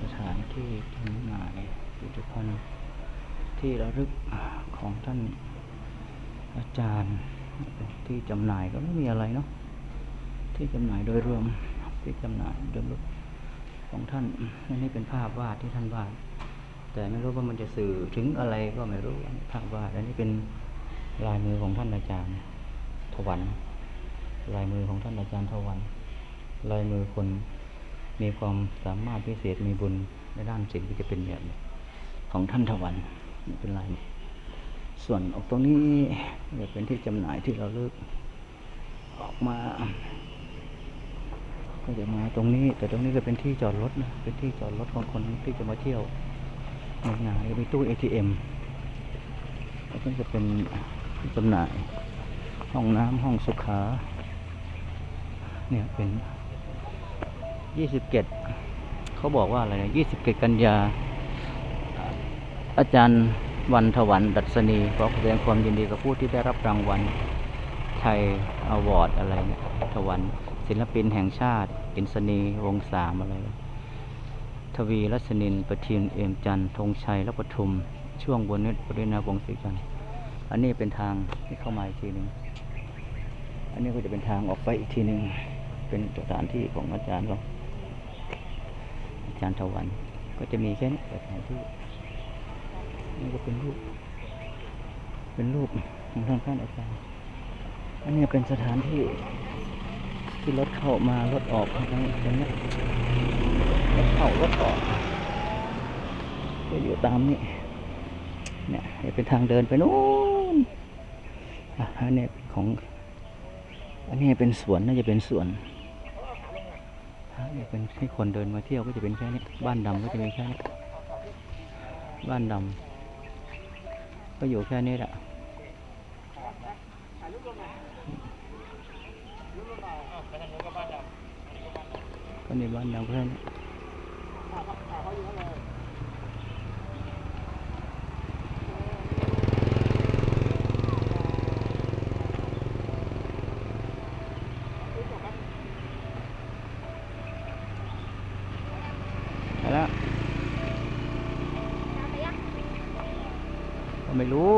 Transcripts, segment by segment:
สถานที่จำหน่ายผลิตภัณฑ์ที่ระลึกของท่านอาจารย์ที่จำหน่ายก็ไม่มีอะไรเนาะที่จำหน่ายโดยรวมที่จำหน่ายโดยรวมของท่านนนี้เป็นภาพวาดที่ท่านวาดแต่ไม่รู้ว่ามันจะสื่อถึงอะไรก็ไม่รู้อันนี้ภาพวาดอันนี้เป็นลายมือของท่านอาจารย์ถวันลายมือของท่านอาจารย์ถวันลายมือคน มีความสามารถพิเศษมีบุญในด้านศิลป์ก็จะเป็นแบบของท่านถวันนี่เป็นลายส่วนออกตรงนี้จะเป็นที่จำหน่ายที่เราเลือกออกมา ก็จะมาตรงนี้ แต่ตรงนี้ก็เป็นที่จอดรถนะเป็นที่จอดรถของคนที่จะมาเที่ยวในงานก็มีตู้ ATM แล้วก็จะเป็นจำหน่าย ห้องน้ำห้องสุขา เนี่ยเป็น ยี่สิบเกตเขาบอกว่าอะไรนะยี่สิบเกตกันยา อาจารย์วันถวันดัชนีขอแสดงความยินดีกับผู้ที่ได้รับรางวัลไทยอวอร์ดอะไรเนี่ยถวันศิลปินแห่งชาติ อินสนีวงสามอะไร ทวีรัศนินประทินเอมจันทงชัยและปทุม ช่วงบนนิตปรินาวงศ์ศรีจันอันนี้เป็นทางที่เข้ามาอีกทีหนึ่งอันนี้ก็จะเป็นทางออกไปอีกทีหนึ่งเป็นสถานที่ของอาจารย์เรา จารย์ทวัน ก็จะมีแค่นี้สถานที่นี่ก็เป็นรูป เป็นรูปของทางท่านอาจารย์ อันนี้เป็นสถานที่ที่รถเข้ามารถออกตรงนี้รงนี้รถเข้ารถออกจะอยู่ตามนี้เนี่ยจะเป็นทางเดินไปนู้นอะอันนี้เป็นของ อันนี้เป็นสวนน่าจะเป็นสวน ถ้าเป็นให้คนเดินมาเที่ยวก็จะเป็นแค่นี้ บ้านดำก็จะเป็นแค่นี้ บ้านดำก็อยู่แค่นี้แหละก็ในบ้านดำแค่นี้ไปแล้ว ก็ไม่รู้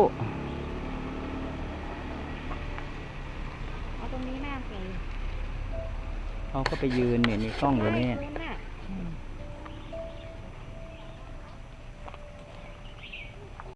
เอาตรงนี้แม่เก๋เขาก็ไปยืนเนี่ยมีกล้องอยู่นี่ตรงนั้นน่ะ